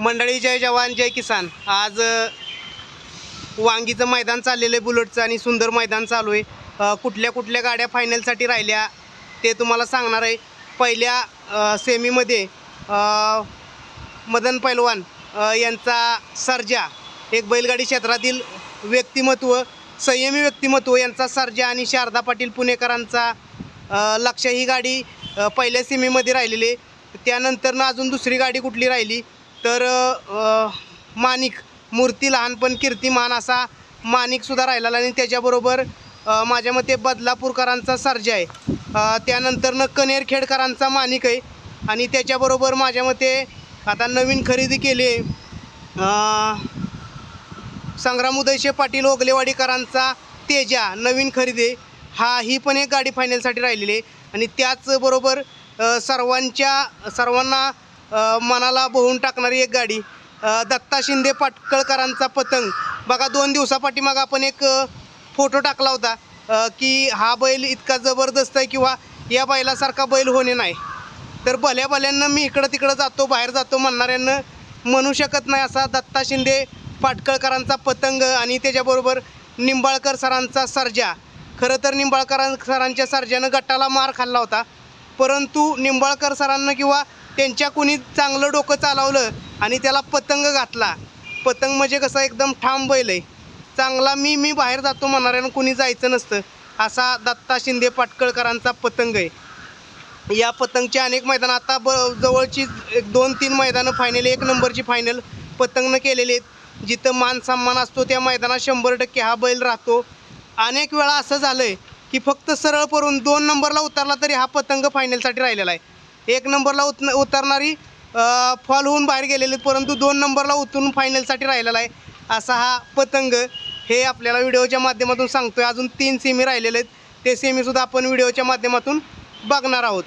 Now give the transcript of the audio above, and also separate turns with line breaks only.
मंडळी जय जवान जय किसान. आज वांगीचं मैदान चाललेलं आहे बुलेटचं आणि सुंदर मैदान चालू आहे. कुठल्या कुठल्या गाड्या फायनलसाठी राहिल्या ते तुम्हाला सांगणार आहे. पहिल्या सेमीमध्ये मदन पैलवान यांचा सर्जा एक बैलगाडी क्षेत्रातील व्यक्तिमत्व संयमी व्यक्तिमत्व यांचा सर्जा आणि शारदा पाटील पुणेकरांचा लक्ष ही गाडी पहिल्या सेमीमध्ये राहिलेली आहे. त्यानंतरनं अजून दुसरी गाडी कुठली राहिली? तर माणिक मूर्ती लहानपण कीर्तिमान असा माणिकसुद्धा राहिलेला आणि त्याच्याबरोबर माझ्या मते बदलापूरकरांचा सर्जा आहे. त्यानंतरनं कनेरखेडकरांचा माणिक आहे. आणि त्याच्याबरोबर माझ्या मते आता नवीन खरेदी केली आहे. संग्राम उदयशे पाटील ओगलेवाडीकरांचा तेजा नवीन खरेदी हा ही पण एक गाडी फायनलसाठी राहिलेली आहे. आणि त्याचबरोबर सर्वांच्या सर्वांना मनाला बोहून टाकणारी एक गाडी. दत्ता शिंदे पाटकळकरांचा पतंग. बघा दोन दिवसापाठी मग आपण एक फोटो टाकला होता की हा बैल इतका जबरदस्त आहे किंवा या बैलासारखा बैल होणे नाही. तर भल्या भल्यांना मी इकडं तिकडं जातो बाहेर जातो म्हणणाऱ्यांना म्हणू शकत नाही असा दत्ता शिंदे पाटकळकरांचा पतंग आणि त्याच्याबरोबर निंबाळकर सरांचा सर्जा. खरं तर निंबाळकर सरांच्या सर्जानं गटाला मार खाल्ला होता. परंतु निंबाळकर सरांना किंवा त्यांच्या कुणी चांगलं डोकं चालवलं आणि त्याला पतंग घातला. पतंग म्हणजे कसं एकदम ठाम बैल आहे. चांगला मी मी बाहेर जातो म्हणणाऱ्यानं कुणी जायचं नसतं. असा दत्ता शिंदे पाटकळकरांचा पतंग आहे. या पतंगचे अनेक मैदानं आता ब जवळची एक दोन तीन मैदानं फायनल एक नंबरची फायनल पतंगनं केलेली आहेत. जिथं मान सन्मान असतो त्या मैदानात शंभर टक्के हा बैल राहतो. अनेक वेळा असं झालं आहे की फक्त सरळ करून दोन नंबरला उतरला तरी हा पतंग फायनलसाठी राहिलेला आहे. एक नंबरला उत उतरणारी फॉल होऊन बाहेर गेलेले आहेत, परंतु दोन नंबरला उतरून फायनलसाठी राहिलेला आहे. असा हा पतंग हे आपल्याला व्हिडिओच्या माध्यमातून सांगतो आहे अजून तीन सेमी राहिलेले आहेत. ते सेमीसुद्धा आपण व्हिडिओच्या माध्यमातून बघणार आहोत.